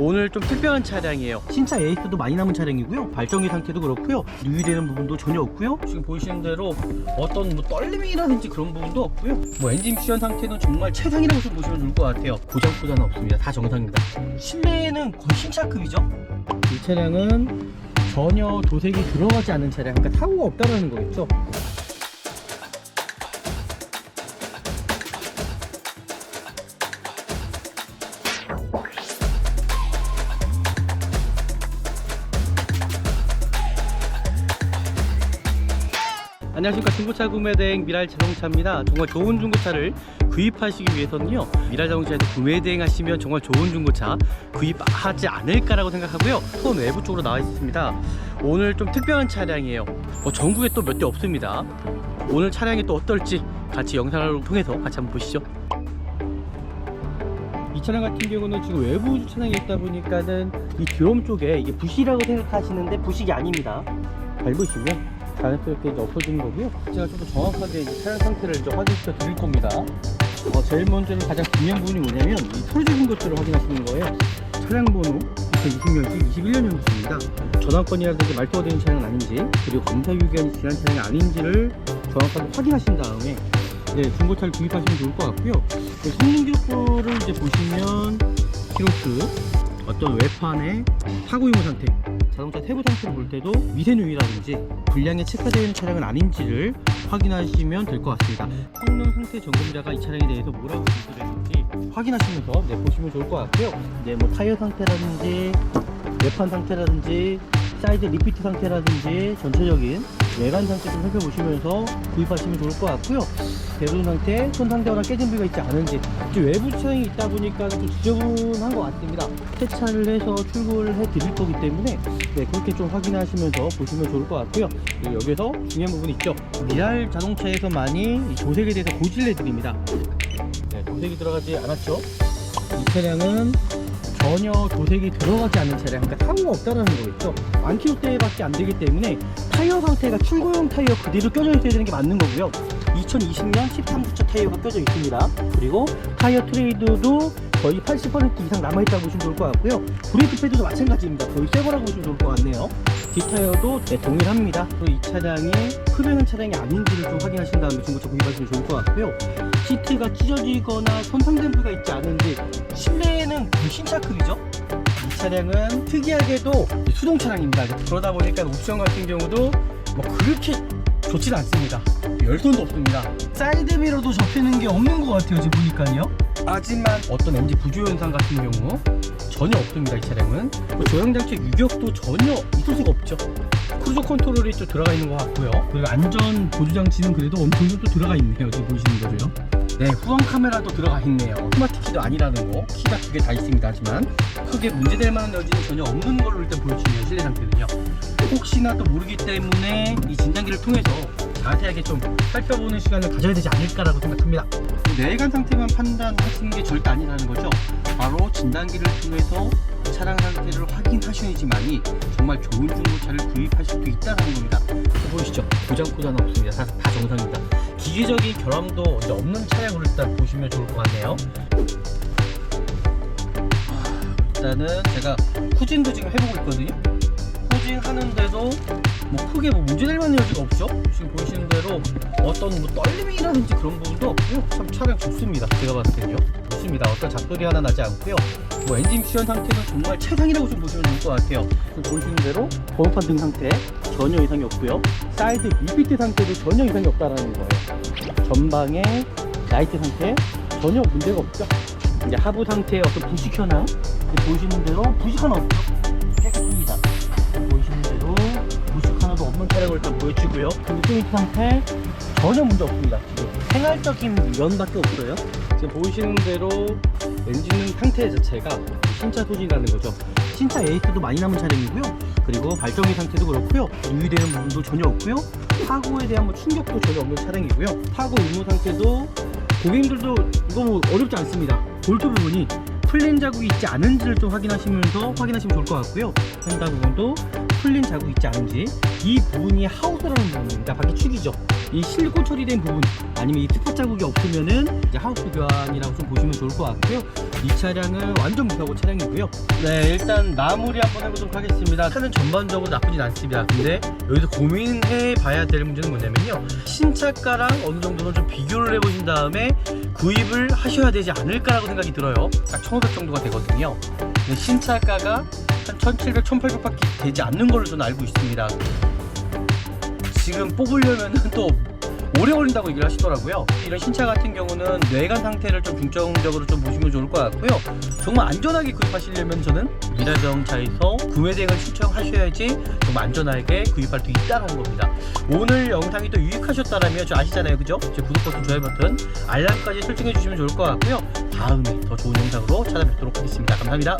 오늘 좀 특별한 차량이에요. 신차 에이스도 많이 남은 차량이고요. 발전기 상태도 그렇고요. 누유되는 부분도 전혀 없고요. 지금 보시는 대로 어떤 뭐 떨림이라든지 그런 부분도 없고요. 뭐 엔진 미션 상태는 정말 최상이라고 좀 보시면 좋을 것 같아요. 고장 코자는 없습니다. 다 정상입니다. 실내는 거의 신차급이죠. 이 차량은 전혀 도색이 들어가지 않은 차량, 그러니까 사고가 없다는 거겠죠. 안녕하십니까. 중고차 구매대행 미랄 자동차입니다. 정말 좋은 중고차를 구입하시기 위해서는요 미랄 자동차에서 구매 대행 하시면 정말 좋은 중고차 구입하지 않을까라고 생각하고요. 손 외부 쪽으로 나와 있습니다. 오늘 좀 특별한 차량이에요. 뭐 전국에 또 몇 대 없습니다. 오늘 차량이 또 어떨지 같이 영상을 통해서 같이 한번 보시죠. 이 차량 같은 경우는 지금 외부 주차장에 있다 보니까는 이 드럼 쪽에 이게 부시라고 생각하시는데 부식이 아닙니다. 밟으시면 자연스럽게 이제 없어지는 거고요. 제가 좀 더 정확하게 이제 차량 상태를 이제 확인시켜 드릴 겁니다. 어, 제일 먼저는 가장 중요한 부분이 뭐냐면 이 소유주분 것들을 확인하시는 거예요. 차량 번호 2020년식 21년형입니다. 전환권이라든지 말소가 되는 차량은 아닌지 그리고 검사 유기한이 지난 차량이 아닌지를 정확하게 확인하신 다음에 네, 중고차를 구입하시면 좋을 것 같고요. 네, 성능 기록부를 이제 보시면 키로수 어떤 외판의 사고 유무 상태, 자동차 세부 상태를 볼 때도 미세누이라든지 불량에 체크되어 있는 차량은 아닌지를 확인하시면 될 것 같습니다. 성능 상태 점검자가 이 차량에 대해서 뭐라고 진술을 했는지 확인하시면서 네, 보시면 좋을 것 같고요. 네, 뭐 타이어 상태라든지 외판 상태라든지 사이드 리피트 상태라든지 전체적인 외관 상태 좀 살펴보시면서 구입하시면 좋을 것 같고요. 대부분 상태, 손 상태거나 깨진 부위가 있지 않은지 외부 차량이 있다 보니까 좀 지저분한 것 같습니다. 세차를 해서 출고를 해 드릴 거기 때문에 네, 그렇게 좀 확인하시면서 보시면 좋을 것 같고요. 그리고 여기서 중요한 부분이 있죠. 미랄 자동차에서만이 이 도색에 대해서 고지를 해드립니다. 네, 도색이 들어가지 않았죠. 이 차량은 전혀 도색이 들어가지 않는 차량, 그러니까 사고가 없다는 거겠죠. 만 킬로대밖에 안 되기 때문에 타이어 상태가 출고용 타이어 그대로 껴져 있어야 되는 게 맞는 거고요. 2020년 13주차 타이어가 껴져 있습니다. 그리고 타이어 트레이드도 거의 80% 이상 남아있다고 보시면 좋을 것 같고요. 브레이크 패드도 마찬가지입니다. 거의 새 거라고 보시면 좋을 것 같네요. 뒷타이어도 네, 동일합니다. 이 차량이 흡연한 차량이 아닌지를 좀 확인하신 다음에 중고차 구입하시면 좋을 것 같고요. 시트가 찢어지거나 손상된 부가 있지 않은지 실내에는 거의 신차급이죠. 이 차량은 특이하게도 수동 차량입니다. 그러다 보니까 옵션 같은 경우도 뭐 그렇게 좋지는 않습니다. 열선도 없습니다. 사이드미러도 접히는 게 없는 것 같아요. 지금 보니까요. 하지만 어떤 엔진 부조 현상 같은 경우 전혀 없습니다. 이 차량은 뭐 조향장치 유격도 전혀 있을 수가 없죠. 크루즈 컨트롤이 좀 들어가 있는 것 같고요. 그리고 안전 보조 장치는 그래도 정도 또 들어가 있네요. 지금 보시는 거죠. 네, 후방 카메라도 들어가 있네요. 스마트 키도 아니라는 거. 키가 두 개 다 있습니다. 하지만 크게 문제될 만한 여지는 전혀 없는 걸로 일단 보여주네요. 실내 상태는요. 혹시나 또 모르기 때문에 이 진단기를 통해서 자세하게 좀 살펴보는 시간을 가져야 되지 않을까라고 생각합니다. 내관 상태만 판단하시는 게 절대 아니라는 거죠. 바로 진단기를 통해서 차량 상태를 확인하셔야지만이 정말 좋은 중고차를 구입하실 수 있다는 겁니다. 보이시죠? 고장 코자는 없습니다. 다, 다 정상입니다. 기계적인 결함도 이제 없는 차량으로 일단 보시면 좋을 것 같네요. 일단은 제가 후진도 지금 해보고 있거든요. 하는데도 뭐 크게 뭐 문제될 만한 여지가 없죠. 지금 보시는 대로 어떤 뭐 떨림이라든지 그런 부분도 없고요. 참 차량 좋습니다. 제가 봤을 때는요. 좋습니다. 어떤 잡소리 하나 나지 않고요. 뭐 엔진 미션 상태는 정말 최상이라고 좀 보시면 좋을 것 같아요. 보시는 대로 번호판 등 상태 전혀 이상이 없고요. 사이드 리피트 상태도 전혀 이상이 없다라는 거예요. 전방의 라이트 상태 전혀 문제가 없죠. 이제 하부 상태의 어떤 부식 현황 보시는 대로 부식 하나 없죠. 그리고 시트 상태 전혀 문제 없습니다. 생활적인 면밖에 없어요. 지금 보시는 대로 엔진 상태 자체가 신차 소진이라는 거죠. 신차 에이스도 많이 남은 차량이고요. 그리고 발전기 상태도 그렇고요. 유의되는 부분도 전혀 없고요. 사고에 대한 뭐 충격도 전혀 없는 차량이고요. 사고 유무 상태도 고객님들도 이거 뭐 어렵지 않습니다. 볼트 부분이 풀린 자국이 있지 않은지를 좀 확인하시면서 확인하시면 좋을 것 같고요. 펜다 부분도 풀린 자국이 있지 않은지 이 부분이 하우스라는 부분입니다. 바퀴 축이죠. 이 실고 처리된 부분 아니면 이 스팟 자국이 없으면은 이제 하우스 교환이라고 좀 보시면 좋을 것 같고요. 이 차량은 완전 무사고 차량이고요. 네, 일단 마무리 한번 해보도록 하겠습니다. 차는 전반적으로 나쁘진 않습니다. 근데 여기서 고민해 봐야 될 문제는 뭐냐면요. 신차가랑 어느 정도는 좀 비교를 해보신 다음에 구입을 하셔야 되지 않을까라고 생각이 들어요. 딱 1,500 정도가 되거든요. 신차가가 한 1,700, 1,800밖에 되지 않는 걸로 저는 알고 있습니다. 지금 뽑으려면은 또 오래 걸린다고 얘기를 하시더라고요. 이런 신차 같은 경우는 뇌관 상태를 좀 중점적으로 좀 보시면 좋을 것 같고요. 정말 안전하게 구입하시려면 저는 미라자동차에서 구매 대행을 신청하셔야지 정말 안전하게 구입할 수 있다는 겁니다. 오늘 영상이 또 유익하셨다라면 저 아시잖아요, 그죠? 제 구독 버튼, 좋아요 버튼, 알람까지 설정해 주시면 좋을 것 같고요. 다음에 더 좋은 영상으로 찾아뵙도록 하겠습니다. 감사합니다.